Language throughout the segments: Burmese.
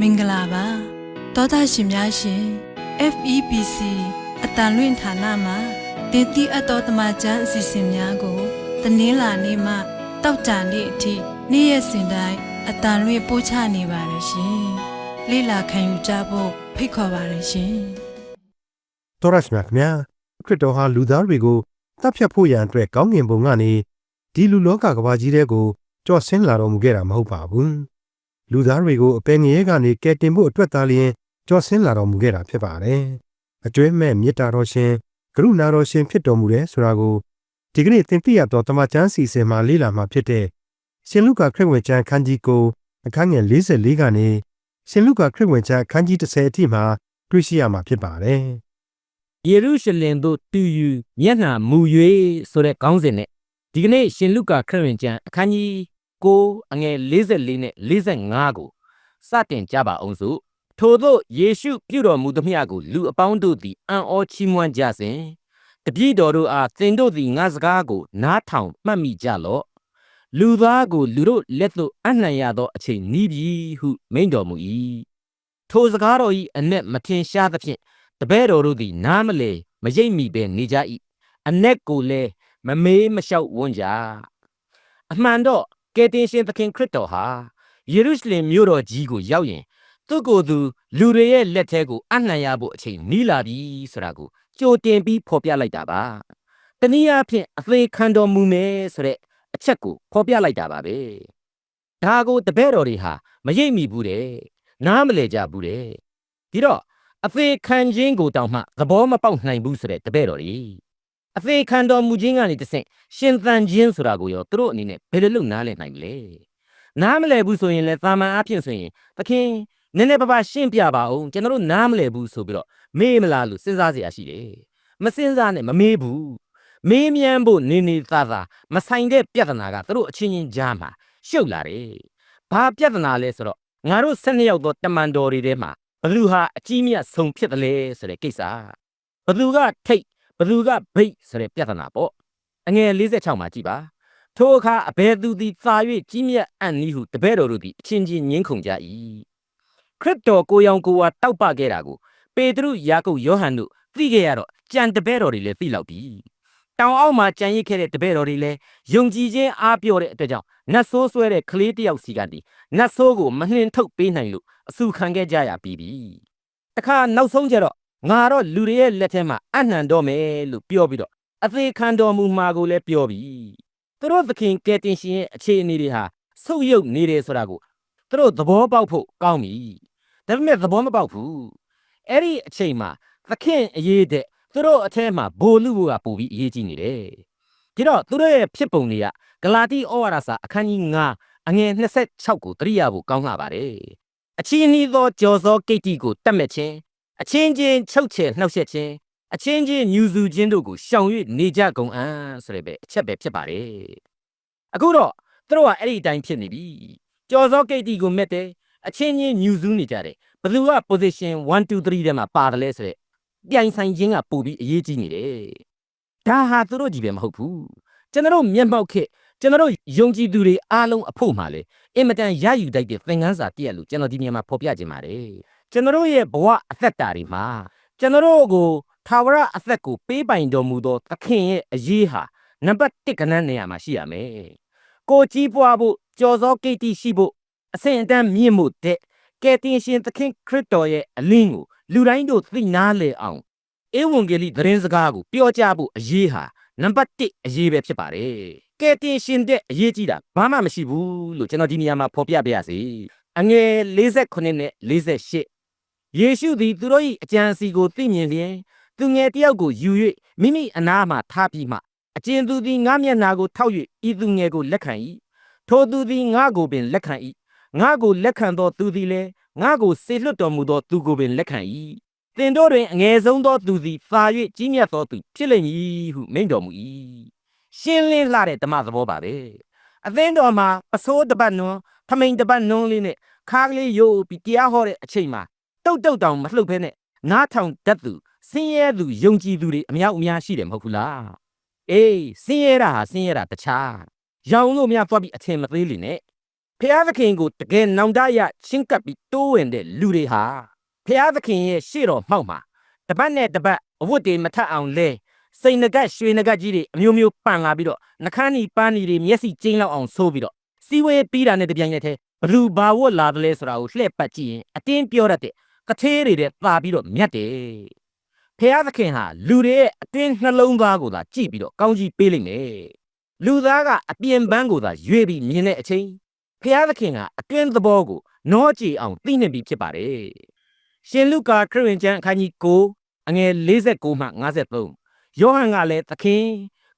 မင်္ဂလာပါတောသားရှင်များရှင် FEBC အတန်လွင့်ဌာနမှာတင်တိအပ်တော်တမချန်းအစီအစဉ်များကိုတနင်္လာနေ့မှတောက်ကြနေ့အထိနေ့ရက်စဉ်တိုင်းအတန်လွင့်ပို့ချနေပါတယ်ရှင်လေ့လာခံယူကြဖို့ဖိတ်ခေါ်ပါတယ်ရှင်တော်ရရှိမြခင်ဗျာခရစ်တော်ဟာလူသားတွေကိုတပ်ဖြတ်ဖို့ရန်အတွက်ကောင်းကင်ဘုံကနေဒီလူလောကကဘာကြီးတဲ့ကိုကြော့ဆင်းလာတော်မူခဲ့တာမဟုတ်ပါဘူး လူသားတွေကိုအပင်ငရဲကနေကယ်တင်ဖို့အတွက်သားလျင်ကြော့ဆင်းလာတော်မူခဲ့တာဖြစ်ပါတယ်အကျွဲမဲ့မေတ္တာတော်ရှင်ကရုဏာတော်ရှင်ဖြစ်တော်မူတယ်ဆိုတာကိုဒီကနေ့သင်သိရတော့တမန်ကျမ်းစီစဉ်မှာလေ့လာမှာဖြစ်တဲ့ရှင်လုကာခရစ်ဝင်ကျမ်းခန်းကြီးကိုအခန်းငယ်44ကနေရှင်လုကာခရစ်ဝင်ကျမ်းခန်းကြီး30အထိမှာတွေ့ရှိရမှာဖြစ်ပါတယ်ယေရုရှလင်သို့တူယူမျက်နှာမူ၍ဆိုတဲ့ခေါင်းစဉ်နဲ့ဒီကနေ့ရှင်လုကာခရစ်ဝင်ကျမ်းအခန်းကြီး 9အငယ်44နဲ့45ကိုစတင်ကြပါအောင်စို့ထို့သောယေရှုပြုတော်မူသမျှကိုလူအပေါင်းတို့သည်အံ့ဩချီးမွမ်းကြစဉ်တပည့်တော်တို့အားသင်တို့သည်ငါစကားကိုနားထောင်မှတ်မိကြလော့လူသားကိုလူတို့လက်သို့အနှံရသောအချိန်နီးပြီဟုမိန့်တော်မူ၏ထိုစကားတော်၏အ내မထင်ရှားသဖြင့်တပည့်တော်တို့သည်နားမလဲမရိပ်မိပဲနေကြ၏အ내ကိုလည်းမမေးမလျှောက်ဝန်းကြအမှန်တော့ ကယ်တင်ရှင်သခင်ခရစ်တော်ဟာယေရုရှလင်မြို့တော်ကြီးကိုရောက်ရင်သူ့ကိုယ်သူလူတွေရဲ့လက်ထဲကိုအနှံရဖို့အချိန်နီးလာပြီဆိုတာကိုကြိုတင်ပြီးဖော်ပြလိုက်တာပါတနည်းအားဖြင့်အသေးခံတော်မူမယ်ဆိုတဲ့အချက်ကိုဖော်ပြလိုက်တာပါပဲဒါကိုတပည့်တော်တွေဟာမရိပ်မိဘူးတဲ့နားမလဲကြဘူးတဲ့ဒီတော့အသေးခံခြင်းကိုတောင်မှသဘောမပေါက်နိုင်ဘူးဆိုတဲ့တပည့်တော်ကြီး အသေးခံတော်မူခြင်းကနေတဆင့်ရှင်သန်ခြင်းဆိုတာကိုရောသူတို့အနေနဲ့ဘယ်လိုလုပ်နားလည်နိုင်မလဲနားမလည်ဘူးဆိုရင်လည်းသာမန်အဖြစ်ဆိုရင်သခင်နည်းနည်းပါးပါရှင်းပြပါဦးကျွန်တော်တို့နားမလည်ဘူးဆိုပြီးတော့မေးမလားလို့စဉ်းစားစရာရှိတယ်မစဉ်းစားနဲ့မမေးဘူးမေးမြန်းဖို့နေနေသားသားမဆိုင်တဲ့ပြဿနာကသူတို့အချင်းချင်းကြားမှာရှုပ်လာတယ်ဘာပြဿနာလဲဆိုတော့ငါတို့၁၂ယောက်သောတမန်တော်တွေထဲမှာဘလူဟာအကြီးမြတ်ဆုံးဖြစ်တယ်လဲဆိုတဲ့ကိစ္စဘလူကထိတ် ဘသူကဘိတ်ဆိုတဲ့ပြဿနာပေါ့အငယ်46မှာကြည်ပါထိုအခါအဘယ်သူသည်သာ၍ကြီးမြတ်အံ့နည်းဟုတပည့်တော်တို့သည်အချင်းချင်းငင်းခုန်ကြ၏ခရစ်တော်ကိုရောင်ကိုဝါတောက်ပခဲ့တာကိုပေတရုယာကုပ်ယောဟန်တို့သိခဲ့ရတော့ကြံတပည့်တော်တွေလည်းသိလောက်ပြီတောင်အောက်မှာကြံရစ်ခဲ့တဲ့တပည့်တော်တွေလည်းယုံကြည်ခြင်းအားပြောတဲ့အတွက်ကြောင့်နတ်ဆိုးဆွဲတဲ့ကလေးတစ်ယောက်စီကနေနတ်ဆိုးကိုမနှင်ထုတ်ပေးနိုင်လို့အဆူခံခဲ့ကြရပြီးပြီတခါနောက်ဆုံးကျတော့ ငါတော့လူတွေရဲ့လက်ထဲမှာအနှံတော့မယ်လို့ပြောပြီးတော့အသေးခံတော်မူမှာကိုလည်းပြောပြီသူတို့သခင်ကယ်တင်ရှင်ရဲ့အခြေအနေတွေဟာဆုပ်ယုပ်နေတယ်ဆိုတာကိုသူတို့သဘောပေါက်ဖို့ကောင်းပြီဒါပေမဲ့သဘောမပေါက်ဘူးအဲ့ဒီအချိန်မှာသခင်အရေးတဲ့သူတို့အထဲမှာဘိုလ်လူဘကပို့ပြီးအရေးကြီးနေတယ်ဒီတော့သူတို့ရဲ့ဖြစ်ပုံတွေကဂလာတိဩဝါဒစာအခန်းကြီး9အငယ်26ကိုတရိယာဖို့ကောင်းလာပါတယ်အချင်းဤသောကြော်စောကိတ္တိကိုတတ်မဲ့ခြင်း အချင်းချင်းချုပ်ချယ်နှောက်ယှက်ခြင်းအချင်းချင်းညူစုခြင်းတို့ကိုရှောင်၍နေကြကုန်အံ့ဆိုတဲ့ပဲအချက်ပဲဖြစ်ပါတယ်အခုတော့သူတို့ကအဲ့ဒီအတိုင်းဖြစ်နေပြီကြော်စောကိတ္တိကိုမဲ့တယ်အချင်းချင်းညူစုနေကြတယ်ဘယ်သူက position 1 2 3ထဲမှာပါတယ်လဲဆိုတဲ့ပြိုင်ဆိုင်ခြင်းကပို့ပြီးအရေးကြီးနေတယ်ဒါဟာသူတို့ကြီးပဲမဟုတ်ဘူးကျွန်တော်တို့မျက်မှောက်ခက်ကျွန်တော်တို့ယုံကြည်သူတွေအားလုံးအဖို့မှာလေအင်မတန်ရယူတိုက်တဲ့သင်ခန်းစာတည့်ရလို့ကျွန်တော်ဒီနေရာမှာဖော်ပြခြင်းပါတယ် ကျွန်တော်တို့ရဲ့ဘဝအသက်တာတွေမှာကျွန်တော်တို့ကိုထာဝရအသက်ကိုပေးပိုင်တော်မူသောသခင်ရဲ့အရေးဟာနံပါတ်1ကဏ္ဍနေရာမှာရှိရမယ်ကိုကြီးပွားဖို့ကြော်စောကိတ္တိရှိဖို့အဆင့်အတန်းမြင့်မှုတဲ့ကယ်တင်ရှင်သခင်ခရစ်တော်ရဲ့အလင်းကိုလူတိုင်းတို့သိနာလေအောင်ဧဝံဂေလိသတင်းစကားကိုပြောကြားဖို့အရေးဟာနံပါတ်1အရေးပဲဖြစ်ပါတယ်ကယ်တင်ရှင်တဲ့အရေးကြီးတာဘာမှမရှိဘူးလို့ကျွန်တော်ဒီနေရာမှာဖော်ပြပြရစီအငယ်48နဲ့48 ယေရှုသည်သူတို့၏အကြံအစီကိုသိမြင်လျင်သူငယ်တယောက်ကိုယူ၍မိမိအနားမှထားပြီးမှအကျဉ်သူသည်ငါမျက်နာကိုထောက်၍ဤသူငယ်ကိုလက်ခံ၏ထိုသူသည်ငါကိုပင်လက်ခံ၏ငါကိုလက်ခံသောသူသည်လည်းငါကိုစေလွတ်တော်မူသောသူကိုပင်လက်ခံ၏သင်တို့တွင်အငယ်ဆုံးသောသူသည်သာ၍ကြီးမြတ်သောသူဖြစ်လိမ့်မည်ဟုမိန့်တော်မူ၏ရှင်းလင်းလှတဲ့ဓမ္မသဘောပါပဲအသင်းတော်မှာအစိုးတပတ်နွန်းထမိန်တပတ်နွန်းလေးနဲ့ခါးကလေးရိုးပြီးတရားဟောတဲ့အချိန်မှာ တုတ်တုတ်တောင်မလှုပ်ဖဲနဲ့နားထောင်တတ်သူဆင်းရဲသူယုံကြည်သူတွေအများအများရှိတယ်မဟုတ်ဘူးလားအေးဆင်းရဲတာဟာဆင်းရဲတာတခြားရောင်လို့မရသွားပြီးအထင်မသေးလေနဲ့ဖျားသခင်ကိုတကယ်နောင်တရချင်းကပ်ပြီးတိုးဝင်တဲ့လူတွေဟာဖျားသခင်ရဲ့ရှေ့တော်မှောက်မှာတပတ်နဲ့တပတ်အဝတ်တွေမထပ်အောင်လဲစိန်နဂတ်ရွှေနဂတ်ကြီးတွေအမျိုးမျိုးပန်လာပြီးတော့နှခမ်းနီပန်းနီတွေမျက်စိကျင်းလောက်အောင်ဆိုးပြီးတော့စီဝဲပြီးတာနဲ့တပြိုင်နက်တည်းဘလူဘာဝတ်လာတယ်လဲဆိုတာကိုလှည့်ပတ်ကြည့်ရင်အတင်းပြောတတ်တဲ့ ကထေးတွေတဲ့သာပြီးတော့မြတ်တယ်ဖျားသခင်ဟာလူတွေရဲ့အတင်းနှလုံးသားကိုသာကြည့်ပြီးတော့ကောင်းကြီးပေးလိမ့်မယ်လူသားကအပြင်ပန်းကိုသာရွေပြီးမြင်တဲ့အချိန်ဖျားသခင်ကအတွင်းသဘောကိုနောကြည်အောင်သိနေပြီဖြစ်ပါတယ်ရှင်လုကာခရစ်ဝင်ကျမ်းအခန်းကြီး9အငယ်49မှ53ယောဟန်ကလည်းသခင်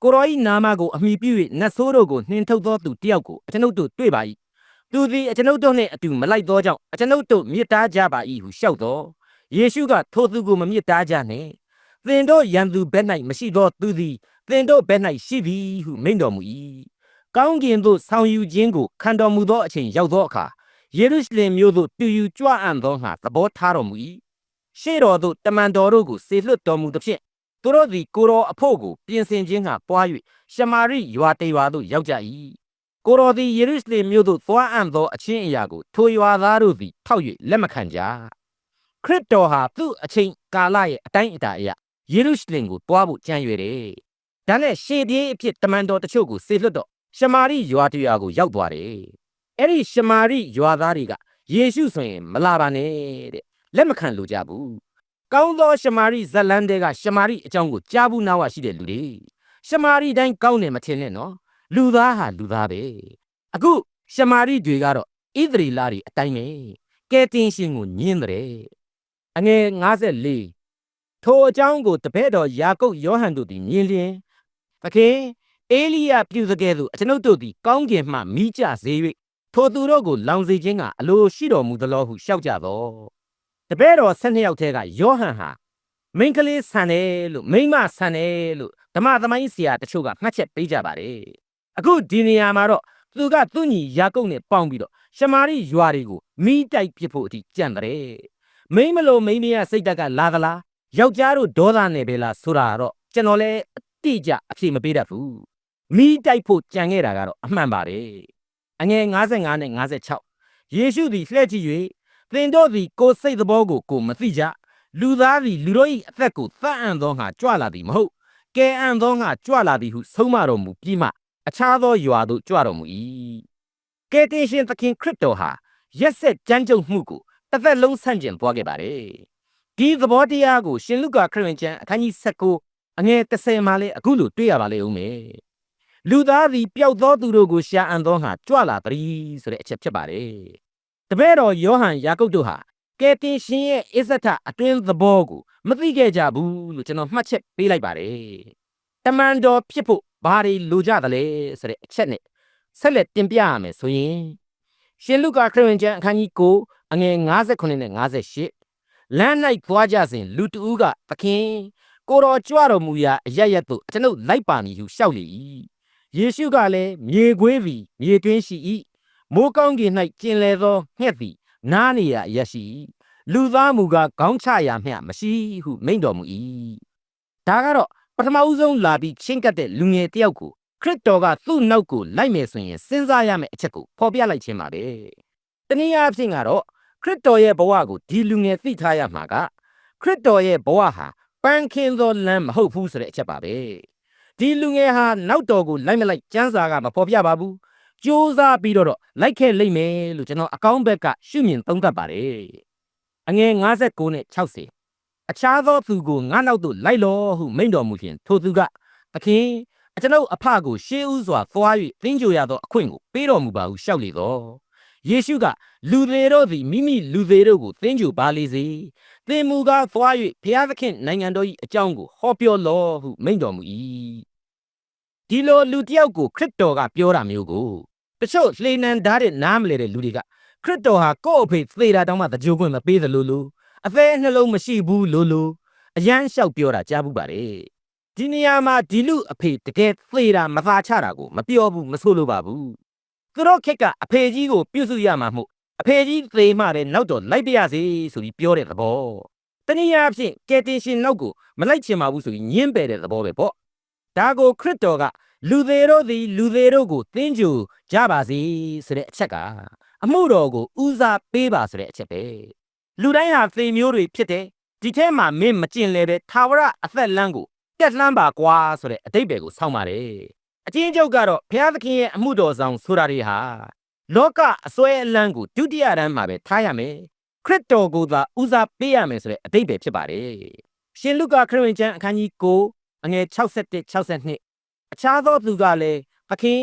ကိုရောဤနာမကိုအမိပြု၍နတ်ဆိုးတို့ကိုနှင်ထုတ်သောသူတယောက်ကိုအကျွန်ုပ်တို့တွေ့ပါ၏ သူသည်အကျွန်ုပ်တို့နှင့်အတူမလိုက်သောကြောင့်အကျွန်ုပ်တို့မြစ်တားကြပါ၏ဟုလျှောက်သောယေရှုကထိုသူကိုမမြစ်တားကြနှင့်သင်တို့ရန်သူဘက်၌မရှိသောသူသည်သင်တို့ဘက်၌ရှိသည်ဟုမိန့်တော်မူ၏ကောင်းကင်သို့ဆောင်ယူခြင်းကိုခံတော်မူသောအချိန်ရောက်သောအခါယေရုရှလင်မြို့သို့ပြူယူကြွအံ့သောငါသဘောထားတော်မူ၏ရှေ့တော်သို့တမန်တော်တို့ကိုစေလွှတ်တော်မူသဖြင့်သူတို့သည်ကိုတော်အဖို့ကိုပြင်ဆင်ခြင်းကပွား၍ရှမာရိရွာတေရွာသို့ရောက်ကြ၏ ကိုတော်သည်ယေရုရှလင်မြို့သို့သွားအံ့သောအချင်းအရာကိုထိုရွာသားတို့သည်ထောက်၍လက်မခံကြခရစ်တော်ဟာသူ့အချိန်ကာလရဲ့အတိုင်းအတာအရယေရုရှလင်ကိုတွားဖို့ကြံရွယ်တယ်ဒါနဲ့ရှေ့ပြေးအဖြစ်တမန်တော်တချို့ကိုစေလွှတ်တော့ရှမာရိရွာတရွာကိုရောက်သွားတယ်အဲ့ဒီရှမာရိရွာသားတွေကယေရှုဆိုရင်မလာပါနဲ့တဲ့လက်မခံလို့ကြဘူးကောင်းသောရှမာရိဇလန်တဲကရှမာရိအကြောင်းကိုကြားဘူးနားဝရှိတဲ့လူတွေရှမာရိတိုင်းကောင်းတယ်မထင်နဲ့နော် လူသားဟာလူသားပဲအခုရှမာရိတွေကတော့ဣသရေလတွေအတိုင်းပဲကဲတင်ရှင်ကိုညင်းတယ်အငယ်54ထိုအကြောင်းကိုတပည့်တော်ယာကုပ်ယောဟန်တို့သည်မြင်လျင်သခင်အေလိယပြုစကဲ့သို့အကျွန်ုပ်တို့သည်ကောင်းကင်မှမိကြစေ၍ထိုသူတို့ကိုလောင်စေခြင်းကအလိုရှိတော်မူသလောဟုရှောက်ကြသောတပည့်တော်၁၂ယောက်ထဲကယောဟန်ဟာမိန်းကလေးဆန်တယ်လို့မိန်းမဆန်တယ်လို့ဓမ္မသမိုင်းဆရာတချို့ကမှတ်ချက်ပေးကြပါတယ် အခုဒီနေရာမှာတော့သူကသူ့ညီယာကုပ်နဲ့ပေါင်းပြီးတော့ရှမာရိရွာတွေကိုမိတိုက်ပစ်ဖို့အထိကြံတယ်မိန်းမလို့မိန်းမရစိတ်တက်ကလာသလားယောက်ျားတို့ဒေါသနဲ့ပဲလားဆိုတာကတော့ကျွန်တော်လည်းအတိအကျအဖြေမပေးတတ်ဘူးမိတိုက်ဖို့ကြံခဲ့တာကတော့အမှန်ပါတယ်အငယ်55နဲ့56ယေရှုသည်လှည့်ကြည့်၍သင်တို့သည်ကိုယ်စိတ်သဘောကိုကိုယ်မသိကြလူသားသည်လူတို့၏အသက်ကိုသတ်အံ့သောငါကြွလာသည်မဟုတ်ကဲအံ့သောငါကြွလာသည်ဟုဆုံးမတော်မူပြီးမှ အခြားသောရွာသို့ကြွတော်မူ၏ကယ်တင်ရှင်သခင်ခရစ်တော်ဟာရက်ဆက်ကြမ်းကြုတ်မှုကိုတစ်သက်လုံးဆန့်ကျင်သွားခဲ့ပါတယ်ဒီသဘောတရားကိုရှင်လုကာခရစ်ဝင်ကျမ်းအခန်းကြီး19အငယ်30မှာလည်းအခုလိုတွေ့ရပါလေဦးမယ်လူသားသည်ပျောက်သောသူတို့ကိုရှာအံ့သောငါကြွလာသည်ဆိုတဲ့အချက်ဖြစ်ပါတယ်တပည့်တော်ယောဟန်ယာကုပ်တို့ဟာကယ်တင်ရှင်ရဲ့အစ္စထအတွင်းသဘောကိုမသိခဲ့ကြဘူးလို့ကျွန်တော်မှတ်ချက်ပေးလိုက်ပါတယ်တမန်တော်ဖြစ်ဖို့ ဘာတွေလိုကြသလဲဆိုတဲ့အချက်နဲ့ဆက်လက်တင်ပြရမယ်ဆိုရင်ရှင်လုကာခရစ်ဝင်ကျမ်းအခန်းကြီး9အငယ်58နဲ့58လမ်း၌သွားကြစဉ်လူတဦးကသခင်ကိုတော်ကြွတော်မူရာအရရက်သို့ကျွန်ုပ်လိုက်ပါမည်ဟုရှောက်လေ၏ယေရှုကလည်းမြေခွေးသည်မြေတွင်းရှိ၏မိုးကောင်းကင်၌ကျင်လေသောငှက်သည်နားနေရာအရရှိ၏လူသားမူကားခေါင်းချရာမျှမရှိဟုမိန့်တော်မူ၏ဒါကတော့ ပထမဦးဆုံးလာပြီးချင်းကပ်တဲ့လူငယ်တယောက်ကိုခရစ်တော်ကသူ့နောက်ကိုလိုက်မယ်ဆိုရင်စဉ်းစားရမယ့်အချက်ကိုဖော်ပြလိုက်ခြင်းပါပဲတနည်းအားဖြင့်ကတော့ခရစ်တော်ရဲ့ဘဝကိုဒီလူငယ်သိထားရမှာကခရစ်တော်ရဲ့ဘဝဟာပန်းခင်းသောလမ်းမဟုတ်ဘူးဆိုတဲ့အချက်ပါပဲဒီလူငယ်ဟာနောက်တော်ကိုလိုက်မလိုက်စမ်းစာကမဖော်ပြပါဘူးစ조사ပြီးတော့လိုက်ခဲ့လိမ့်မယ်လို့ကျွန်တော်အကောင့်ဘက်ကရှုမြင်သုံးသပ်ပါတယ်အငယ်59နဲ့60 အခြားသောသူကိုငါနောက်သို့လိုက်လောဟုမိန့်တော်မူဖြင့်ထိုသူကသခင်အကျွန်ုပ်အဖကိုရှေးဥစွာသွား၍သင်ကြိုရသောအခွင့်ကိုပေးတော်မူပါဟုရှောက်လေတော့ယေရှုကလူသေးတို့သည်မိမိလူသေးတို့ကိုသင်ကြိုပါလေစေသင်မူကားသွား၍ဘုရားသခင်နိုင်ငံတော်၏အကြောင်းကိုဟောပြောလော့ဟုမိန့်တော်မူ၏ဒီလိုလူတစ်ယောက်ကိုခရစ်တော်ကပြောတာမျိုးကိုတချို့လှေနံဓာတ်တဲ့နားမလဲတဲ့လူတွေကခရစ်တော်ဟာကိုယ့်အဖေသေတာတောင်မှတကြိုခွင့်မပေးသလိုလို အသေးနှလုံးမရှိဘူးလိုလိုအရန်လျှောက်ပြောတာကြားဘူးပါတယ်ဒီနေရာမှာဒီလူအဖေတကယ်သေတာမသာချတာကိုမပြောဘူးမဆိုလိုပါဘူးသူတို့ခက်ကအဖေကြီးကိုပြုစုရမှာမို့အဖေကြီးသေမှလည်းနောက်တော့လိုက်ပြရစေဆိုပြီးပြောတဲ့သဘောတနည်းအားဖြင့်ကယ်တင်ရှင်နောက်ကိုမလိုက်ချင်ပါဘူးဆိုပြီးညင်းပယ်တဲ့သဘောပဲပေါ့ဒါကိုခရစ်တော်ကလူသေးတို့သည်လူသေးတို့ကိုသင်ကြူကြပါစေဆိုတဲ့အချက်က အမှုတော်ကိုဦးစားပေးပါဆိုတဲ့အချက်ပဲ လူတိုင်းဟာသေမျိုးတွေဖြစ်တယ်ဒီထဲမှာမင်းမကျင်လဲတဲ့သာဝရအသက်လမ်းကိုတက်လှမ်းပါကွာဆိုတဲ့အတိတ်ပဲကိုဆောင်းပါတယ်အချင်းချုပ်ကတော့ဘုရားသခင်ရဲ့အမှုတော်ဆောင်ဆိုတာတွေဟာလောကအစွဲအလန်းကိုဒုတိယတန်းမှာပဲထားရမယ်ခရစ်တော်ကိုသာဦးစားပေးရမယ်ဆိုတဲ့အတိတ်ပဲဖြစ်ပါတယ်ရှင်လုကာခရစ်ဝင်ကျမ်းအခန်းကြီး9အငယ်61 62အခြားသောသူကလည်းသခင်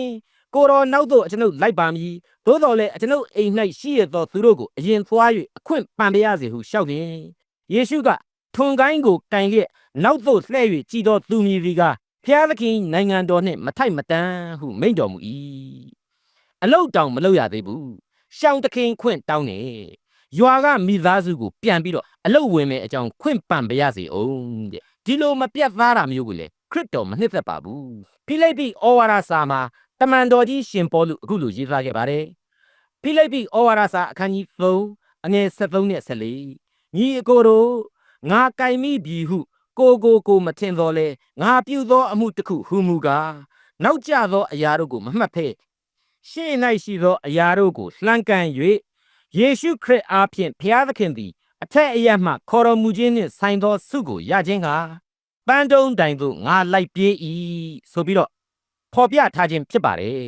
ကိုတော်နောက်သို့ကျွန်ုပ်လိုက်ပါမည်သို့တော်လည်းကျွန်ုပ်အိမ်၌ရှိရသောသူတို့ကိုအရင်သွား၍အခွင့်ပန်ပါရစေဟုလျှောက်လျင်ယေရှုကထွန်ကိုင်းကိုကန်လျက်နောက်သို့လှည့်၍ကြည်သောသူမည်ဒီကဖျားသခင်နိုင်ငံတော်နှင့်မထိုက်မတန်ဟုမိန့်တော်မူ၏အလုတ်တောင်မလုပ်ရသေးဘူးရှောင်းသခင်ခွင့်တောင်းနေရွာကမိသားစုကိုပြန်ပြီးတော့အလုတ်ဝင်မယ်အကြောင်းခွင့်ပန်ပါရစေအောင်တဲ့ဒီလိုမပြတ်သားတာမျိုးကိုလေခရစ်တော်မနှစ်သက်ပါဘူးဖိလိပ္ပိဩဝါဒစာမှာ တမန်တော်ကြီးရှင်ပေါလုအခုလိုရေးသားခဲ့ပါတယ်ဖိလိပ္ပိဩဝါဒစာအခန်းကြီး3အငယ်73နဲ့74ညီအကိုတို့ငါကြိုင်မိပြီဟု ကိုကိုကိုမထင်တော်လဲငါပြုသောအမှုတစ်ခုဟူမူကားနောက်ကျသောအရာတို့ကိုမမှတ်ဖဲ့ရှေ့၌ရှိသောအရာတို့ကိုလှမ်းကန်၍ယေရှုခရစ်အားဖြင့်ဘုရားသခင်သည်အထက်အရမှခေါ်တော်မူခြင်းနှင့်ဆိုင်သောဆုကိုရခြင်းကပန်းတုံးတိုင်သို့ငါလိုက်ပြေး၏ဆိုပြီးတော့ ဖော်ပြထားခြင်းဖြစ်ပါတယ်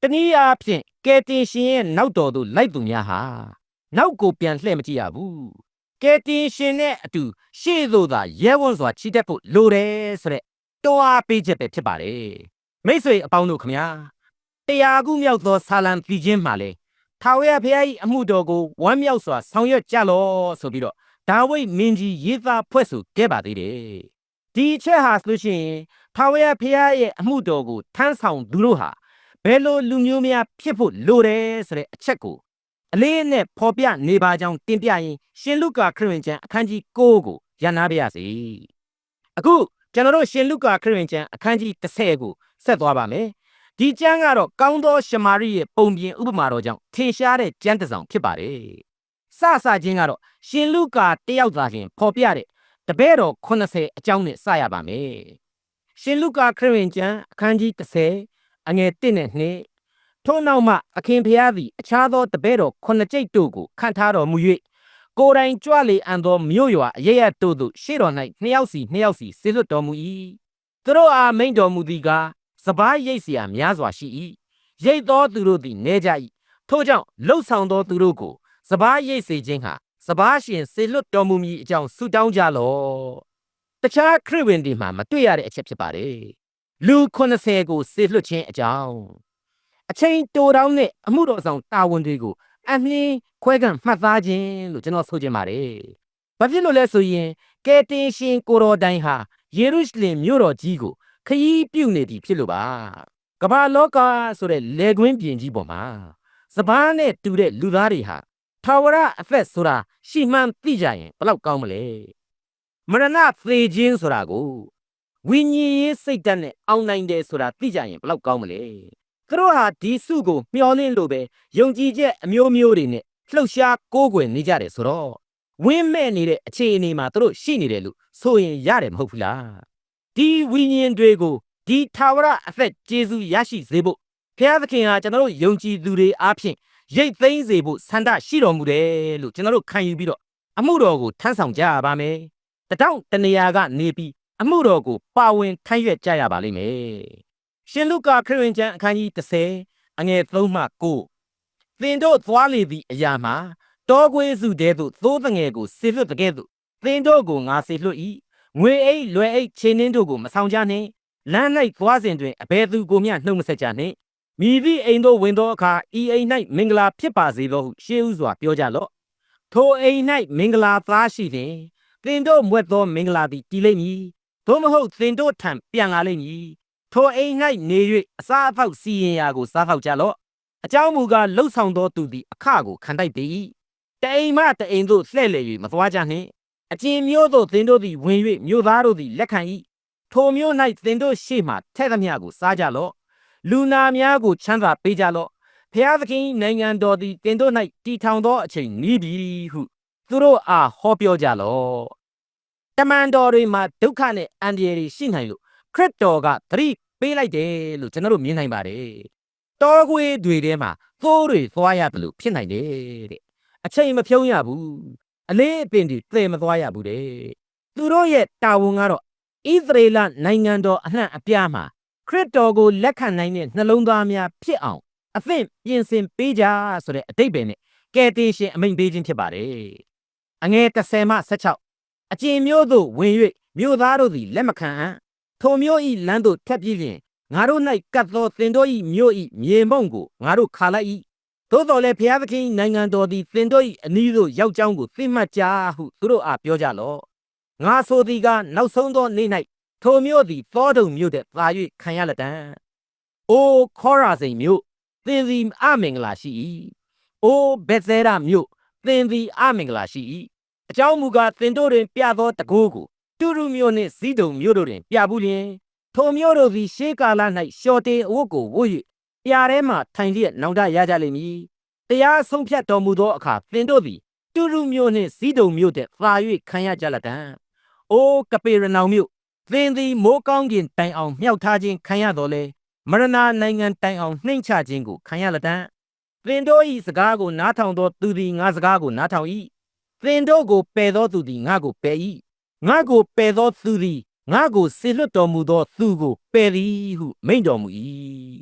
တနည်းအားဖြင့်ကယ်တင်ရှင်ရဲ့နောက်တော်သို့လိုက်သူများဟာနောက်ကိုပြန်လှည့်မကြည့်ရဘူးကယ်တင်ရှင်နဲ့အတူရှေ့သို့သာရဲဝံ့စွာချီတက်ဖို့လိုတယ်ဆိုတဲ့တွန်းအားပေးချက်ပဲဖြစ်ပါတယ်မိတ်ဆွေအပေါင်းတို့ခမညာတရားခုမြောက်သောဆာလံပြည်ချင်းမှလည်းထာဝရဘုရား၏အမှုတော်ကိုဝမ်းမြောက်စွာဆောင်ရွက်ကြလော့ဆိုပြီးတော့ဒါဝိဒ်မင်းကြီးရေးသားဖွဲ့ဆိုခဲ့ပါသေးတယ်ဒီအချက်ဟာဆိုလို့ရှိရင် ထာဝရဘုရားရဲ့အမှုတော်ကိုထမ်းဆောင်သူတို့ဟာဘယ်လိုလူမျိုးများဖြစ်ဖို့လိုတယ်ဆိုတဲ့အချက်ကိုအလေးနဲ့ဖော်ပြနေပါကြောင်းတင်ပြရင်ရှင်လုကာခရစ်ဝင်ကျမ်းအခန်းကြီး9ကိုရန်နာပါရစေ။အခုကျွန်တော်တို့ရှင်လုကာခရစ်ဝင်ကျမ်းအခန်းကြီး10ကိုဆက်သွားပါမယ်။ဒီကျမ်းကတော့ကောင်းသောရှမာရိရဲ့ပုံပြင်ဥပမာတော်ကြောင့်ထင်ရှားတဲ့ကျမ်းတစ်စောင်ဖြစ်ပါတယ်။စစချင်းကတော့ရှင်လုကာတယောက်သာလျှင်ဖော်ပြတဲ့တပည့်တော်80အကြောင်းနဲ့စရပါမယ်။ ရှင်လုကာခရစ်ဝင်ကျမ်းအခန်းကြီး10အငယ်1နဲ့2 ထို့နောက်မှအခင်ဖျားသည်အခြားသောတပည့်တော်ခုနှစ်ကျိတ်တို့ကိုခန့်ထားတော်မူ၍ကိုယ်တိုင်ကြွလေအံသောမြို့ရွာအရရတို့သို့ရှေ့တော်၌နှစ်ယောက်စီနှစ်ယောက်စီဆေလွတ်တော်မူ၏သူတို့အားမိန်တော်မူသည်ကားစပားရိတ်เสียများစွာရှိ၏ရိတ်သောသူတို့သည်နေကြ၏ထို့ကြောင့်လှုပ်ဆောင်သောသူတို့ကိုစပားရိတ်စေခြင်းဟာစပားရှင်ဆေလွတ်တော်မူမည်အကြောင်းဆုတောင်းကြလော့ တခြားခရစ်ဝင်တွေမှာမတွေ့ရတဲ့အချက်ဖြစ်ပါတယ်လူ80ကိုဆေလွတ်ခြင်းအကြောင်းအချိန်တိုတောင်းတဲ့အမှုတော်ဆောင်တာဝန်တွေကိုအမြင်ခွဲကန့်မှတ်သားခြင်းလို့ကျွန်တော်ဆိုချင်ပါတယ်။ဘာဖြစ်လို့လဲဆိုရင်ကယ်တင်ရှင်ကိုတော်တိုင်ဟာယေရုရှလင်မြို့တော်ကြီးကိုခရီးပြုနေပြီဖြစ်လို့ပါ။ကမ္ဘာလောကဆိုတဲ့လေကွင်းပြင်ကြီးပေါ်မှာစပားနဲ့တူတဲ့လူသားတွေဟာထာဝရအသက်ဆိုတာရှိမှန်းသိကြရင်ဘလောက်ကောင်းမလဲ။ မရဏသေခြင်းဆိုတာကိုဝိညာဉ်ရေးစိတ်ဓာတ်နဲ့အောင်နိုင်တယ်ဆိုတာသိကြရင်ဘလောက်ကောင်းမလဲ။သူတို့ဟာဒီစုကိုမျောလင်းလို့ပဲယုံကြည်ချက်အမျိုးမျိုးတွေနဲ့လှုပ်ရှားကိုးကွယ်နေကြတယ်ဆိုတော့ဝင်းမဲ့နေတဲ့အခြေအနေမှာသူတို့ရှိနေတယ်လို့ဆိုရင်ရတယ်မဟုတ်ဘူးလားဒီဝိညာဉ်တွေကိုဒီထာဝရအသက်ကျေးဇူးရရှိစေဖို့ဘုရားသခင်ဟာကျွန်တော်တို့ယုံကြည်သူတွေအားဖြင့်ရိတ်သိမ်းစေဖို့ဆန္ဒရှိတော်မူတယ်လို့ကျွန်တော်တို့ခံယူပြီးတော့အမှုတော်ကိုထမ်းဆောင်ကြရပါမယ် တတောင့်တနေရာကနေပြီးအမှုတော်ကိုပါဝင်ထမ်းရွက်ကြရပါလိမ့်မယ်ရှင်လုကာခရစ်ဝင်ကျမ်းအခန်းကြီး30အငယ်3မှ9သင်တို့သွားလေသည့်အရာမှာတောခွေးစုတဲသို့သိုးတငယ်ကိုဆေလွတ်တကဲ့သို့သင်တို့ကိုငါဆေလွတ်၏ငွေအိတ်လွယ်အိတ်ခြေနှင်းတို့ကိုမဆောင်ကြနှင့်လမ်း၌သွားစဉ်တွင်အဘယ်သူကိုမျှနှုတ်မဆက်ကြနှင့်မိသည့်အိမ်သို့ဝင်သောအခါဤအိမ်၌မင်္ဂလာဖြစ်ပါစေသောဟုရှေးဥစွာပြောကြလော့ထိုအိမ်၌မင်္ဂလာသားရှိလျင် သင်တို့မွက်သောမင်္ဂလာသည်တည်လိမ့်မည်သို့မဟုတ်သင်တို့ထံပြန်လာလိမ့်မည်ထိုအိမ်၌နေ၍အစားအသောက်စီရင်ရာကိုစားသောက်ကြလော့အကြောင်းမူကားလှုပ်ဆောင်သောသူသည်အခကိုခံတိုက်ပေ၏တအိမ်မှတအိမ်သို့လှဲ့လေ၍မသွားကြနှင့်အကျဉ်မျိုးသို့သင်တို့သည်ဝင်၍မြို့သားတို့သည်လက်ခံ၏ထိုမျိုး၌သင်တို့ရှေ့မှထဲ့သမျှကိုစားကြလော့လူနာများကိုချမ်းသာပေးကြလော့ဖျားသခင်နိုင်ငံတော်သည်သင်တို့၌တည်ထောင်သောအချိန်နီးပြီဟု သူတို့အားဟောပြောကြလော့တမန်တော်တွေမှာဒုက္ခနဲ့အန္တရာယ်တွေရှိနိုင်လို့ခရစ်တော်ကသတိပေးလိုက်တယ်လို့ကျွန်တော်တို့မြင်နိုင်ပါတယ်။တောခွေးတွေထဲမှာသိုးတွေသွားရတယ်လို့ဖြစ်နိုင်တယ်တဲ့အချိန်မဖြုံးရဘူးအလေးအပင်တွေသေမသွားရဘူးတဲ့သူတို့ရဲ့တာဝန်ကတော့ဣသရေလနိုင်ငံတော်အနှံ့အပြားမှာခရစ်တော်ကိုလက်ခံနိုင်တဲ့နှလုံးသားများဖြစ်အောင်အသင့်ပြင်ဆင်ပေးကြဆိုတဲ့အတိတ်ပဲနဲ့ကယ်တင်ရှင်အမိန့်ပေးခြင်းဖြစ်ပါတယ် အငယ်30မှ16အကျင်မျိုးသို့ဝင်၍မြို့သားတို့သည်လက်မခံအံ့ထိုမျိုးဤလမ်းသို့ထက်ပြီးလျင်ငါတို့၌ကတ်သောသင်တို့ဤမြို့ဤမြေမုံကိုငါတို့ခါလိုက်၏သို့တော်လည်းဘုရားသခင်၏နိုင်ငံတော်သည်သင်တို့၏အနီးသို့ရောက်ကြောင်းကိုသိမှတ်ကြဟုသူတို့အားပြောကြလော့ငါဆိုသည်ကနောက်ဆုံးသောနေ့၌ထိုမျိုးသည်သောတုံမြို့တဲ့သာ၍ခံရလက်တံအိုခေါရာစိန်မြို့သင်သည်အမင်္ဂလာရှိ၏အိုဘက်ဇဲရမြို့သင်သည်အမင်္ဂလာရှိ၏ အကြောင်းမူကားသင်တို့တွင်ပြသောတကိုးကိုတူရုမြို့နှင့်ဇီးတုံမြို့တို့တွင်ပြဘူးလျင်ထိုမျိုးတို့သည်ရှေးကာလ၌ရှော်တေအဝတ်ကိုဝတ်၍ပြာထဲမှထိုင်လျက်နောင်တရကြလိမ့်မည်။တရားဆုံးဖြတ်တော်မူသောအခါသင်တို့သည်တူရုမျိုးနှင့်ဇီးတုံမျိုးတဲ့သာ၍ခံရကြလတံ။အိုကပေရနောင်မျိုးသင်သည်မိုးကောင်းကင်တိုင်အောင်မြောက်ထားခြင်းခံရတော်လေမရဏနိုင်ငံတိုင်အောင်နှိမ့်ချခြင်းကိုခံရလတံ။သင်တို့၏စကားကိုနားထောင်သောသူသည်ငါစကားကိုနားထောင်၏။ သင်တို့ကိုပယ်သောသူသည်ငါကိုပယ်၏။ငါကိုပယ်သောသူသည်ငါကိုဆေလွတ်တော်မူသောသူကိုပယ်သည်ဟုမိန့်တော်မူ၏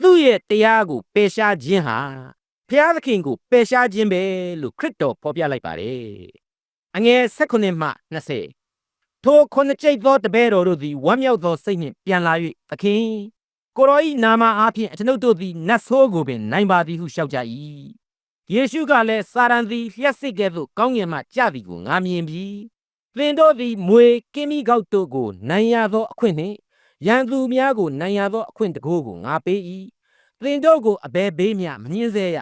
သူရဲ့တရားကိုပယ်ရှားခြင်းဟာဘုရားသခင်ကိုပယ်ရှားခြင်းပဲလို့ခရစ်တော်ဖော်ပြလိုက်ပါတယ်အငယ်16မှ20ထိုခုနှစ်ကျိတ်သောတပည့်တော်တို့သည်ဝမ်းမြောက်သောစိတ်နှင့်ပြန်လာ၍သခင်ကိုရောဤနာမအားဖြင့်အကျွန်ုပ်တို့သည်နတ်ဆိုးကိုပင်နိုင်ပါသည်ဟုလျှောက်ကြ၏ ယေရှုကလည်းစာရန်သည်လျှက်စစ်ကဲ့သို့ကောင်းငင်မှကြသည်ကိုငါမြင်ပြီသင်တို့သည်မွေကင်းမိကောက်တို့ကိုနိုင်ရသောအခွင့်နှင့်ရန်သူများကိုနိုင်ရသောအခွင့်တကိုးကိုငါပေး၏သင်တို့ကိုအဘယ်ဘေးမျှမနှင်းစေရ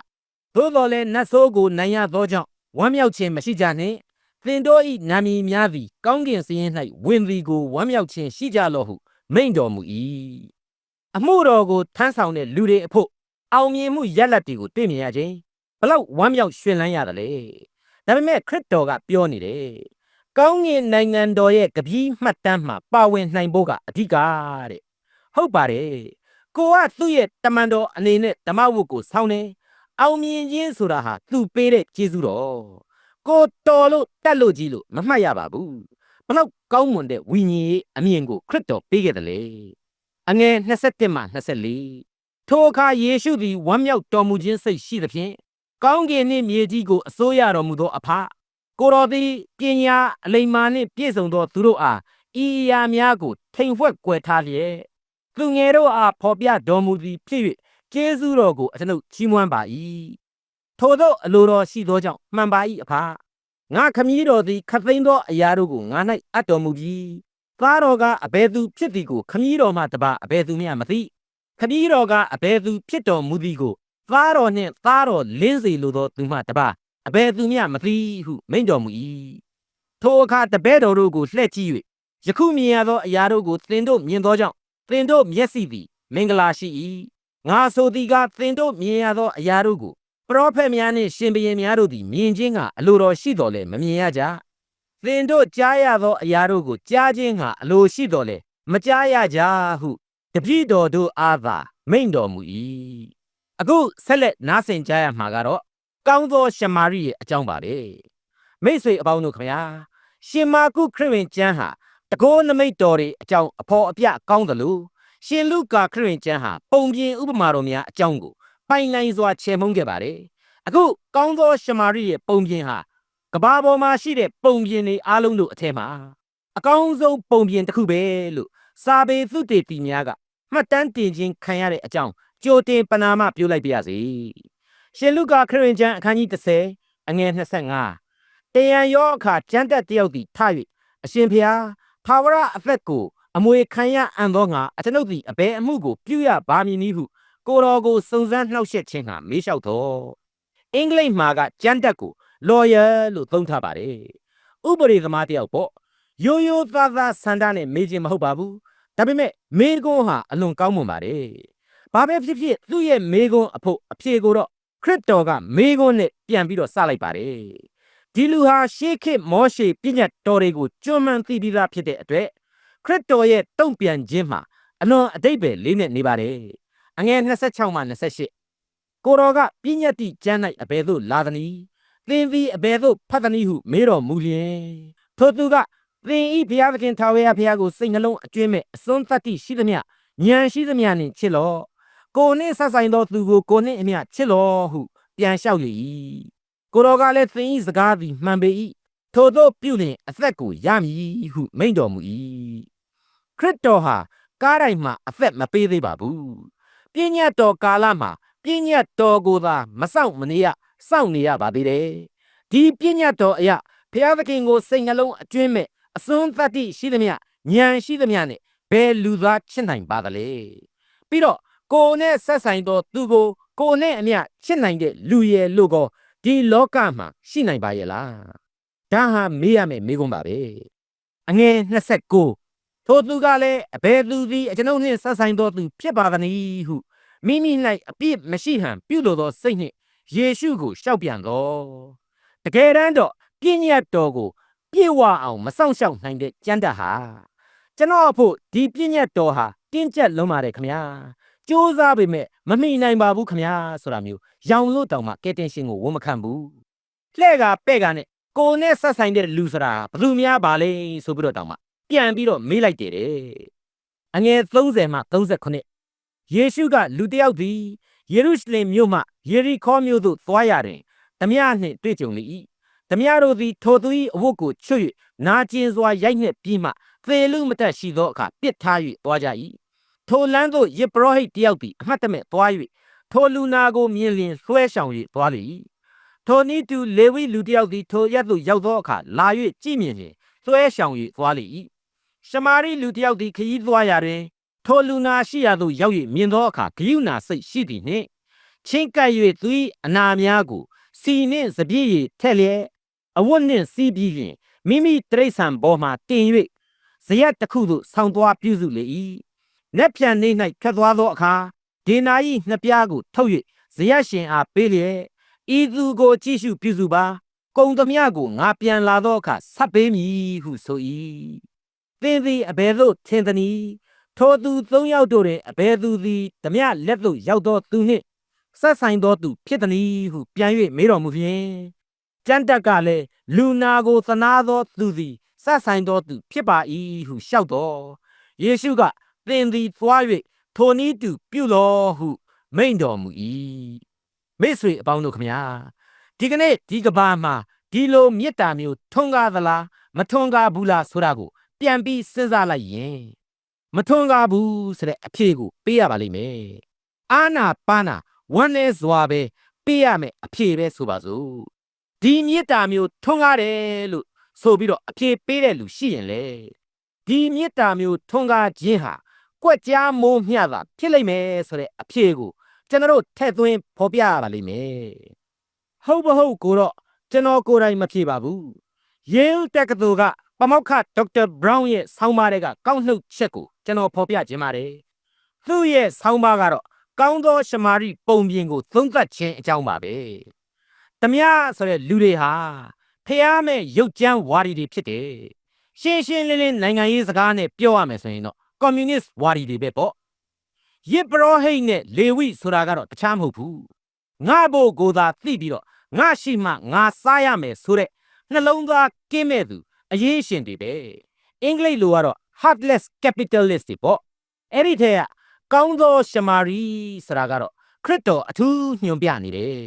သို့တော်လည်းနတ်ဆိုးကိုနိုင်ရသောကြောင့်ဝမ်းမြောက်ခြင်းမရှိကြနှင့်သင်တို့၏နာမည်များသည်ကောင်းကင်စည်း၌ဝင်သည်ကိုဝမ်းမြောက်ခြင်းရှိကြလော့ဟုမိန့်တော်မူ၏အမှုတော်ကိုထမ်းဆောင်တဲ့လူတွေအဖို့အောင်မြင်မှုရလဒ်တွေကိုတွေ့မြင်ရခြင်းဘ လောက်ဝမ်းမြောက်ရွှင်လန်းရတယ်လေဒါပေမဲ့ခရစ်တော်ကပြောနေတယ်ကောင်းကင်နိုင်ငံတော်ရဲ့ကပီးမှတ်တမ်းမှာပါဝင်နိုင်ဖို့ကအဓိကတဲ့ဟုတ်ပါတယ်ကိုကသူ့ရဲ့တမန်တော်အနေနဲ့ဓမ္မဝတ်ကိုဆောင်းနေအောင်မြင်ခြင်းဆိုတာဟာသူပေးတဲ့ကျေးဇူးတော်ကိုတော်လို့တက်လို့ကြီးလို့မမှတ်ရပါဘူးဘလောက်ကောင်းမွန်တဲ့ဝိညာဉ်ရေးအမြင်ကိုခရစ်တော်ပေးခဲ့တယ်လေအငယ်27မှ24ထိုအခါယေရှုသည်ဝမ်းမြောက်တော်မူခြင်းစိတ်ရှိသဖြင့် ကောင်းကင်နှင့်မြေကြီးကိုအစိုးရတော်မူသောအဖကိုတော်သည်ပညာအလိမ္မာနှင့်ပြည့်စုံသောသူတို့အားဤအရာများကိုထိန်ဝှက်ကွယ်ထားလျက်သူငယ်တို့အားဖော်ပြတော်မူသည်ဖြစ်၍ကျေးဇူးတော်ကိုအကျွန်ုပ်ချီးမွမ်းပါ၏ထို့သောအလိုတော်ရှိသောကြောင့်မှန်ပါ၏အဖငါခမည်းတော်သည်ခသိန်းသောအရာတို့ကိုငါ၌အပ်တော်မူပြီးသားတော်ကအဘယ်သူဖြစ်သည်ကိုခမည်းတော်မှတပါအဘယ်သူမျှမသိခမည်းတော်ကအဘယ်သူဖြစ်တော်မူသည်ကို သားတော်နှင့်သားတော်လင်းစေလိုသောသူမှတပါအဘယ်သူမျှမသိဟုမိန့်တော်မူ၏ထိုအခါတပည့်တော်တို့ကိုလှည့်ကြည့်၍ယခုမြင်ရသောအရာတို့ကိုသင်တို့မြင်သောကြောင့်သင်တို့မျက်စိသည်မင်္ဂလာရှိ၏ငါဆိုသည်ကသင်တို့မြင်ရသောအရာတို့ကိုပရောဖက်များနှင့်ရှင်ဘုရင်များတို့သည်မြင်ခြင်းကအလိုတော်ရှိတော်လဲမမြင်ရကြသင်တို့ကြားရသောအရာတို့ကိုကြားခြင်းကအလိုရှိတော်လဲမကြားရကြဟုတပည့်တော်တို့အားသာမိန့်တော်မူ၏ အခုဆက်လက်နားဆင်ကြရမှာကတော့ကောင်းသောရှမာရိရဲ့အကြောင်းပါလေမိတ်ဆွေအပေါင်းတို့ခင်ဗျာရှင်မာကုခရစ်ဝင်ကျမ်းဟာတကောနမိတ်တော်တွေအကြောင်းအဖော်အပြကောင်းတယ်လို့ရှင်လုကာခရစ်ဝင်ကျမ်းဟာပုံပြင်ဥပမာတော်များအကြောင်းကိုပိုင်နိုင်စွာချေမှုန်းခဲ့ပါတယ်အခုကောင်းသောရှမာရိရဲ့ပုံပြင်ဟာကဘာပေါ်မှာရှိတဲ့ပုံပြင်တွေအားလုံးတို့အထက်မှာအကောင်းဆုံးပုံပြင်တစ်ခုပဲလို့စာပေသုတေသီများကမှတ်တမ်းတင်ခြင်းခံရတဲ့အကြောင်းကြိုတင်ပနာမပြုလိုက်ပါရစေရှင်လုကာခရစ်ဝင်ကျမ်းအခန်းကြီး30အငယ်25တယံရောအခါကျမ်းတက်တယောက်သည်ထ၍အရှင်ဖျားသာဝရအသက်ကိုအမွေခံရအံ့သောငါအကျွန်ုပ်သည်အဘယ်အမှုကိုပြုရပါမည်နည်းဟုကိုတော်ကိုစုံစမ်းနှောက်ယှက်ခြင်းဟာမေးလျှောက်တော်အင်္ဂလိပ်မှာကကျမ်းတက်ကို lawyer လို့သုံးထားပါတယ်ဥပဒေသမားတယောက်ပေါ့ရိုးရိုးသားသားဆန္ဒနဲ့မေးခြင်းမဟုတ်ပါဘူးဒါပေမဲ့မေးခွန်းဟာအလွန်ကောင်းမွန်ပါတယ် ဘာပဲဖြစ်ဖြစ်သူ့ရဲ့မေးခွန်းအဖို့အဖြေကိုတော့ခရစ်တော်ကမေးခွန်းနဲ့ပြန်ပြီးတော့စလိုက်ပါတယ်ဒီလူဟာရှေးခေတ်မောရှေပြည့်ညတ်တော်တွေကိုကျွမ်းမှန်သိပြီးသားဖြစ်တဲ့အတွက်ခရစ်တော်ရဲ့တုံ့ပြန်ခြင်းမှာအလွန်အတိတ်ပဲလေးနဲ့နေပါတယ်အငယ်26မှ28ကိုတော်ကပြည့်ညတ်တိကျမ်း၌အဘယ်သို့လာသနည်းသင်သည်အဘယ်သို့ဖတ်သနည်းဟုမေးတော်မူလျင်ထိုသူကသင်ဤဘုရားသခင်ထာဝရဘုရားကိုစိတ်နှလုံးအကျွင်းမဲ့အစွန်းသတ္တိရှိသမျှဉာဏ်ရှိသမျှနှင့်ချစ်လော့ ကိုနှင့်ဆက်ဆိုင်သောသူကိုကိုနှင့်အမျှချစ်လော့ဟု ပြန်လျှောက်လေ၏ကိုတော်ကလည်းသင်ဤစကားသည်မှန်ပေ၏ထို့သောပြုလျင်အသက်ကိုရမည်ဟုမိန့်တော်မူ၏ခရစ်တော်ဟာကားတိုင်းမှာအသက်မပေးသေးပါဘူးပြည့်ညတ်တော်ကာလမှာပြည့်ညတ်တော်ကိုသာမစောင့်မနေရစောင့်နေရပါသေးတယ်ဒီပြည့်ညတ်တော်အရာဘုရားသခင်ကိုစိတ်နှလုံးအကျွင်းမဲ့အစွန်းသတ္တိရှိသမျှဉာဏ်ရှိသမျှနဲ့ဘယ်လူသားချစ်နိုင်ပါသလဲပြီးတော့ ကိုယ်နဲ့ဆက်ဆိုင်သောသူကိုကိုယ်နဲ့အမျှချစ်နိုင်တဲ့လူရဲ့လို့ကောဒီလောကမှာရှိနိုင်ပါရဲ့လားဒါဟာမေးရမယ်မေးခွန်းပါပဲအငယ်29ထိုသူကလည်းအဘယ်သူသည်အကျွန်ုပ်နှင့်ဆက်ဆိုင်သောသူဖြစ်ပါသနည်းဟုမိမိ၌အပြစ်မရှိဟန်ပြုလိုသောစိတ်နှင့်ယေရှုကိုရှောက်ပြန်တော်တကယ်တမ်းတော့ပြည့်ညတ်တော်ကိုပြေဝအောင်မဆောင်ရှောက်နိုင်တဲ့ကြမ်းတတ်ဟာကျွန်တော်အဖို့ဒီပြည့်ညတ်တော်ဟာတင်းကျပ်လုံးပါတယ်ခမညာ စူးစမ်းပေမဲ့မမိနိုင်ပါဘူးခမညာဆိုတာမျိုးရောင်လို့တောင်မှကဲတင်ရှင်ကိုဝန်မခံဘူးလှဲ့ကပဲ့ကနဲ့ကိုနဲ့ဆက်ဆိုင်တဲ့လူဆိုတာဘယ်သူများပါလဲဆိုပြီးတော့တောင်မှပြန်ပြီးတော့မေးလိုက်တယ်တဲ့အငယ်30မှ39ယေရှုကလူတစ်ယောက်သည်ယေရုရှလင်မြို့မှယေရီခေါမြို့သို့သွားရတယ်ဓမြနှင့်တွေ့ကြုံလေ၏ဓမြတို့သည်ထိုသူ၏အဝတ်ကိုချွတ်၍နာကျင်စွာရိုက်နှက်ပြီးမှသေလူမတက်ရှိသောအခါပြစ်ထား၍သွားကြ၏ ထိုလမ်းသို့ယေဘရဟိတ်တယောက်သည်အမှတ်တမဲ့သွား၍ထိုလူနာကိုမြင်လျင်လွှဲဆောင်၍သွားလေ၏ထိုနည်းတူလေဝိလူတယောက်သည်ထိုရက်သို့ရောက်သောအခါလာ၍ကြည်မြင်လျင်လွှဲဆောင်၍သွားလေ၏ရှမာရိလူတယောက်သည်ခရီးသွားရာတွင်ထိုလူနာရှိရာသို့ရောက်၍မြင်သောအခါဂိယုနာစိတ်ရှိသည်နှင့်ချင်းကပ်၍သူ၏အနာများကိုစီနှင့်စပြည့်ရည်ထက်လျက်အဝတ်နှင့်စီးပြီးလျင်မိမိတရိษံပေါ်မှတင်၍ဇရက်တစ်ခုသို့ဆောင်းသွားပြုစုလေ၏ နက်ပြန်နေ၌ဖြတ်သွားသောအခါဒေနာ၏နှစ်ပြားကိုထုတ်၍ဇရက်ရှင်အားပေးလျက်ဤသူကိုကြည့်ရှုပြုစုပါကုံသမျှကိုငါပြန်လာသောအခါဆက်ပေးမည်ဟုဆို၏သင်သည်အဘယ်သို့ထင်သနည်းထိုသူသုံးယောက်တို့တွင်အဘယ်သူသည်ဓမြလက်သို့ရောက်သောသူနှင့်ဆက်ဆိုင်သောသူဖြစ်သည်နည်းဟုပြန်၍မေးတော်မူဖြင့်ကျမ်းတက်ကလည်းလူနာကိုသနာသောသူသည်ဆက်ဆိုင်သောသူဖြစ်ပါ၏ဟုလျှောက်တော်ယေရှုက သင်သည်သွား၍ထိုနည်းတူပြုလောဟု မိန့်တော်မူ၏မိတ်ဆွေအပေါင်းတို့ခမညာဒီကနေ့ဒီကဘာမှာဒီလိုမေတ္တာမျိုးထွန်းကားသလားမထွန်းကားဘူးလားဆိုတာကို ပြန်ပြီးစဉ်းစားလိုက်ရင်မထွန်းကားဘူးဆိုတဲ့အဖြေကို ပေးရပါလိမ့်မယ်အာနာပါနာဝမ်းနေစွာပဲပေးရမယ်အဖြေပဲဆိုပါစို့ဒီမေတ္တာမျိုးထွန်းကားတယ်လို့ဆိုပြီးတော့အဖြေပေးတဲ့လူရှိရင်လေဒီမေတ္တာမျိုးထွန်းကားခြင်းဟာ ကွက်ကြားမိုးမျှတာဖြစ်လိမ့်မယ်ဆိုတဲ့အဖြေကိုကျွန်တော်တို့ထည့်သွင်းဖော်ပြရပါလိမ့်မယ်ဟုတ်မဟုတ်ကိုတော့ကျွန်တော်ကိုယ်တိုင်မဖြေပါဘူးယေးတက္ကသိုလ်ကပမောက္ခဒေါက်တာဘရောင်းရဲ့ဆောင်းပါးတွေကကောက်နှုတ်ချက်ကိုကျွန်တော်ဖော်ပြခြင်းပါတယ်သူ့ရဲ့ဆောင်းပါးကတော့ကောင်းသောရှမာရိပုံပြင်ကိုသုံးသပ်ခြင်းအကြောင်းပါပဲ။တမယဆိုတဲ့လူတွေဟာဖះမဲ့ရုပ်ကြမ်းဝါဒီတွေဖြစ်တယ်။ရှင်းရှင်းလင်းလင်းနိုင်ငံရေးစကားနဲ့ပြောရမယ်ဆိုရင်တော့ ကွန်မြူနစ်ဝါဒီတွေပဲပေါ့။ယစ်ပရောဟိတ်နဲ့လေဝိဆိုတာကတော့တခြားမဟုတ်ဘူး။ငါဘို့ကိုသာသိပြီးတော့ငါရှိမှငါစားရမယ်ဆိုတဲ့နှလုံးသားကင်းမဲ့သူအရေးရှင်တွေပဲ။အင်္ဂလိပ်လိုကတော့ heartless capitalist တွေပေါ့။အဲ့ဒီထဲကကောင်းသောရှမာရိဆိုတာကတော့ခရစ်တော်အထူးညွှန်ပြနေတယ်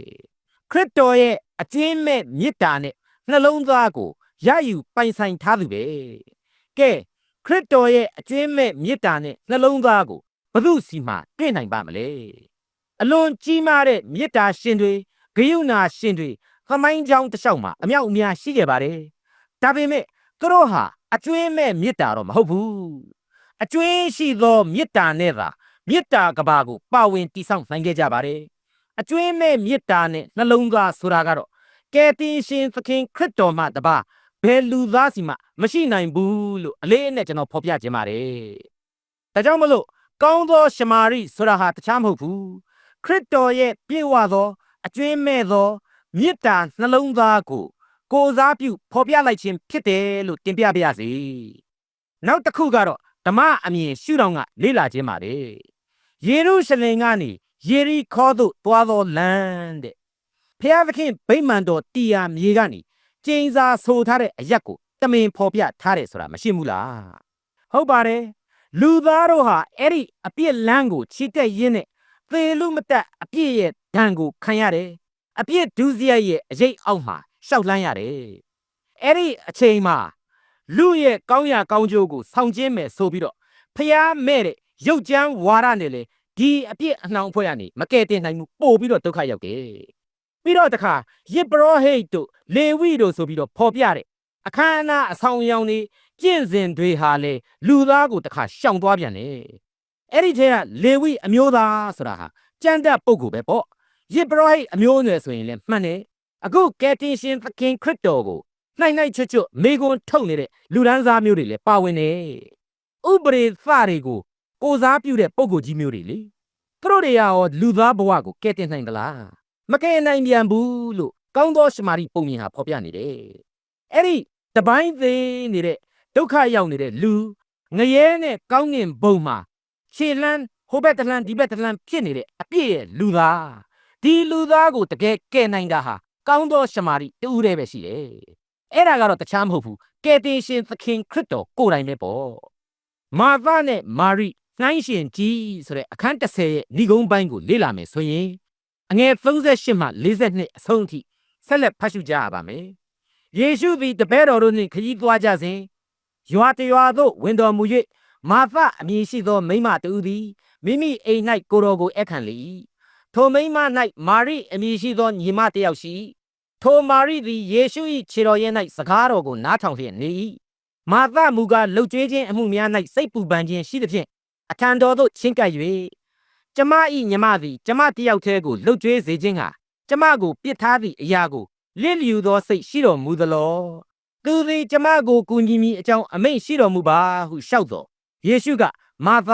ခရစ်တော်ရဲ့အကျဉ်းမဲ့မေတ္တာနဲ့နှလုံးသားကိုရယူပိုင်ဆိုင်ထားသူပဲကဲ ခရစ်တော်ရဲ့အကျဉ်းမဲ့မေတ္တာနဲ့နှလုံးသားကိုဘု து စီမှာတွေ့နိုင်ပါမလဲအလွန်ကြီးမားတဲ့မေတ္တာရှင်တွေဂယုဏရှင်တွေသမိုင်းကြောင်းတစ်လျှောက်မှာအမြောက်အများရှိခဲ့ပါတယ်ဒါပေမဲ့သူတို့ဟာအကျွင်းမဲ့မေတ္တာတော့မဟုတ်ဘူးအကျွင်းရှိသောမေတ္တာနဲ့သာမေတ္တာကဘာကိုပါဝင်တည်ဆောက်နိုင်ခဲ့ကြပါတယ်အကျွင်းမဲ့မေတ္တာနဲ့နှလုံးသားဆိုတာကတော့ကယ်တင်ရှင်သခင်ခရစ်တော်မှတပါ ဘယ်လူသားစီမှမရှိနိုင်ဘူးလို့အလေးအနက်ကျွန်တော်ဖော်ပြခြင်းပါတယ်ဒါကြောင့်မလို့ကောင်းသောရှမာရိဆိုတာဟာတခြားမဟုတ်ဘူးခရစ်တော်ရဲ့ပြည့်ဝသောအကျွင်းမဲ့သောမေတ္တာနှလုံးသားကိုကိုစားပြုဖော်ပြလိုက်ခြင်းဖြစ်တယ်လို့တင်ပြပါရစေနောက်တစ်ခုကတော့ဓမ္မအမြင်ရှုထောင့်ကလေ့လာခြင်းပါတယ်ယေရုရှလင်ကနေယေရီခေါသို့သွားသောလမ်းတဲ့ဖျားသခင်ဗိမာန်တော်တီယာမြေကနေ ကျင်းစာဆိုထားတဲ့အရက်ကိုတမင်ဖော်ပြထားတယ်ဆိုတာမရှိဘူးလားဟုတ်ပါတယ်လူသားတို့ဟာအဲ့ဒီအပြစ်လမ်းကိုချီတက်ရင်းနဲ့သေလူမတက်အပြစ်ရဲ့ဒဏ်ကိုခံရတယ်အပြစ်ဒုစရိုက်ရဲ့အရေးအောက်မှာရှောက်လန်းရတယ်အဲ့ဒီအချိန်မှာလူရဲ့ကောင်းရာကောင်းကျိုးကိုဆောင်ကျင်းမယ်ဆိုပြီးတော့ဖျားမဲ့တဲ့ရုပ်ကြမ်းဝါဒနဲ့လေဒီအပြစ်အနှောင်ဖွဲ့ရနေမကဲတင်နိုင်ဘူးပို့ပြီးတော့ဒုက္ခရောက်တယ် ပြီးတော့တခါယစ်ပရောဟိတ်တို့လေဝိတို့ဆိုပြီးတော့ဖော်ပြတဲ့အခမ်းအနားအဆောင်အယောင်တွေကျင့်စဉ်တွေဟာလေလူသားကိုတခါရှောင်သွားပြန်တယ်အဲ့ဒီထဲကလေဝိအမျိုးသားဆိုတာဟာကြမ်းတက်ပုဂ္ဂိုလ်ပဲပေါ့ယစ်ပရောဟိတ်အမျိုးအနွယ်ဆိုရင်လည်းမှန်တယ်အခုကယ်တင်ရှင်သခင်ခရစ်တော်ကိုနိုင်နိုင်ချွတ်ချွတ်မေကွန်ထုတ်နေတဲ့လူဒန်းစားမျိုးတွေလည်းပါဝင်နေဥပရိသတွေကိုကိုစားပြုတဲ့ပုံကိုယ်ကြီးမျိုးတွေလေသူတို့တွေရောလူသားဘဝကိုကယ်တင်နိုင်သလား မကယ်နိုင်ပြန်ဘူးလို့ကောင်းသောရှမာရိပုံမြင်ဟာဖော်ပြနေတယ်အဲ့ဒီတပိုင်းသေးနေတဲ့ဒုက္ခရောက်နေတဲ့လူငရဲနဲ့ကောင်းငင်ဘုံမှာခြေလန်းဟိုဘက်တလန်းဒီဘက်တလန်းဖြစ်နေတဲ့အပြည့်ရဲ့လူသားဒီလူသားကိုတကယ်ကယ်နိုင်တာဟာကောင်းသောရှမာရိတူးတည်းပဲရှိတယ်အဲ့ဒါကတော့တခြားမဟုတ်ဘူးကယ်တင်ရှင်သခင်ခရစ်တော်ကိုယ်တိုင်ပဲပေါ့မာသနဲ့မာရိနှိုင်းရှင်ကြီးဆိုတဲ့အခန်း30ရဲ့ဏိဂုံးပိုင်းကိုလေ့လာမယ်ဆိုရင် အငယ်38မှ42အဆုံးအထိဆက်လက်ဖတ်ရှုကြရပါမယ်ယေရှုသည်တပည့်တော်တို့နှင့်ခရီးသွားကြစဉ်ရွာတရွာသို့ဝင်တော်မူ၍မာသအမည်ရှိသောမိန်းမတူသည်မိမိအိမ်၌ကိုယ်တော်ကိုအခန့်လေ၏ထိုမိန်းမ၌မာရိအမည်ရှိသောညီမတစ်ယောက်ရှိထိုမာရိသည်ယေရှု၏ခြေတော်ရဲ၌စကားတော်ကိုနားထောင်လျက်နေ၏မာသမူကားလှုပ်ကြွေးခြင်းအမှုများ၌စိတ်ပူပန်ခြင်းရှိသဖြင့်အထံတော်သို့ချင်းကပ်၍ ကျမ၏ညီမသည်ကျမတယောက်တည်းကိုလှုပ်ကြွေးစေခြင်းဟာကျမကိုပြစ်ထားသည့်အရာကိုလစ်လျူသောစိတ်ရှိတော်မူသလောသူသည်ကျမကိုကူညီမိအကြောင်းအမိန့်ရှိတော်မူပါဟုလျှောက်တော်ယေရှုကမာသ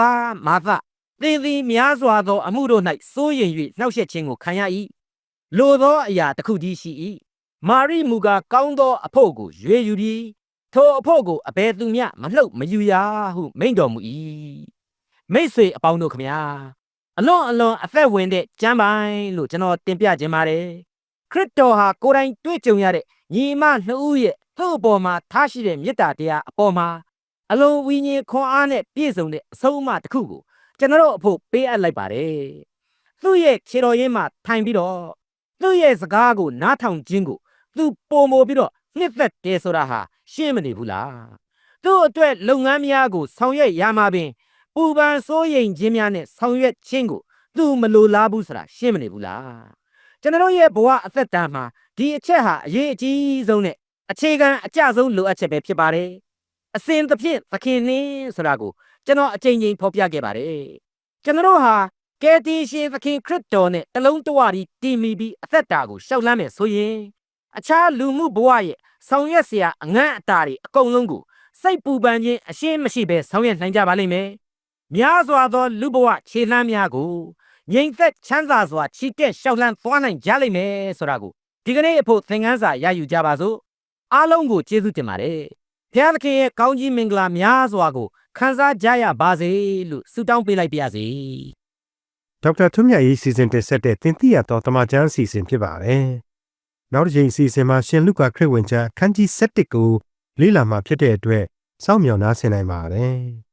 မာသသင်သည်များစွာသောအမှုတို့၌စိုးရိမ်၍နှောက်ယှက်ခြင်းကိုခံရ၏လိုသောအရာတစ်ခုတည်းရှိ၏မာရိမူကားကောင်းသောအဖို့ကိုရွေယူပြီးထိုအဖို့ကိုအဘယ်သူမျှမလှုပ်မယူရဟုမိန့်တော်မူ၏မိတ်ဆွေအပေါင်းတို့ခမညာ အလွန်အလွန်အသက်ဝင်တဲ့ကျမ်းပိုင်းလို့ကျွန်တော်တင်ပြခြင်းပါတယ်ခရစ်တော်ဟာကိုယ်တိုင်တွေ့ကြုံရတဲ့ညီမနှစ်ဦးရဲ့သူ့အပေါ်မှာထားရှိတဲ့မေတ္တာတရားအပေါ်မှာအလုံးဝိညာဉ်ခွန်အားနဲ့ပြည့်စုံတဲ့အဆုံးအမတစ်ခုကိုကျွန်တော်တို့အဖို့ပေးအပ်လိုက်ပါတယ်သူ့ရဲ့ခြေတော်ရင်းမှာထိုင်ပြီးတော့သူ့ရဲ့စကားကိုနားထောင်ခြင်းကိုသူပုံမိုပြီးတော့နှစ်သက်တယ်ဆိုတာဟာရှင်းမနေဘူးလားသူ့အတွက်လုပ်ငန်းများကိုဆောင်ရွက်ရမှာပင် ပူပန်စိုးရိမ်ခြင်းများနဲ့ဆောင်ရွက်ခြင်းကိုသူမလိုလားဘူးဆိုတာရှင်းမနေဘူးလားကျွန်တော်ရဲ့ဘဝအသက်တာမှာဒီအချက်ဟာအရေးအကြီးဆုံးနဲ့အခြေခံအကျဆုံးလိုအပ်ချက်ပဲဖြစ်ပါတယ်အစဉ်တစ်ဖြစ်သခင်နှင်းဆိုတာကိုကျွန်တော်အကြိမ်ကြိမ်ဖော်ပြခဲ့ပါတယ်ကျွန်တော်ဟာကယ်တင်ရှင်သခင်ခရစ်တော်နဲ့တလုံးတဝရီတည်မီပြီးအသက်တာကိုရှောက်လန်းမယ်ဆိုရင်အခြားလူမှုဘဝရဲ့ဆောင်ရွက်စရာအငန့်အတာတွေအကုန်လုံးကိုစိတ်ပူပန်ခြင်းအရှင်းမရှိဘဲဆောင်ရွက်နိုင်ကြပါလိမ့်မယ် များစွာသောလူဘဝခြေလှမ်းများကိုငြိမ်သက်ချမ်းသာစွာချီတက်ရှောက်လန်းသွားနိုင်ကြလိမ့်မယ်ဆိုတာကိုဒီကနေ့အဖို့သင်ခန်းစာရယူကြပါစို့အားလုံးကိုကျေးဇူးတင်ပါတယ်ဘုရားသခင်ရဲ့ကောင်းကြီးမင်္ဂလာများစွာကိုခံစားကြရပါစေလို့ဆုတောင်းပေးလိုက်ပါရစေဒေါက်တာထွန်းမြတ်ရေးစီစဉ်တင်ဆက်တဲ့တင်ပြရတော့တမချန်းအစီအစဉ်ဖြစ်ပါတယ်။နောက်တစ်ချိန်အစီအစဉ်မှာရှင်လုကာခရစ်ဝင်ကျမ်းအခန်းကြီး7ကိုလေ့လာမှာဖြစ်တဲ့အတွက်စောင့်မျှော်နားဆင်နိုင်ပါတယ်။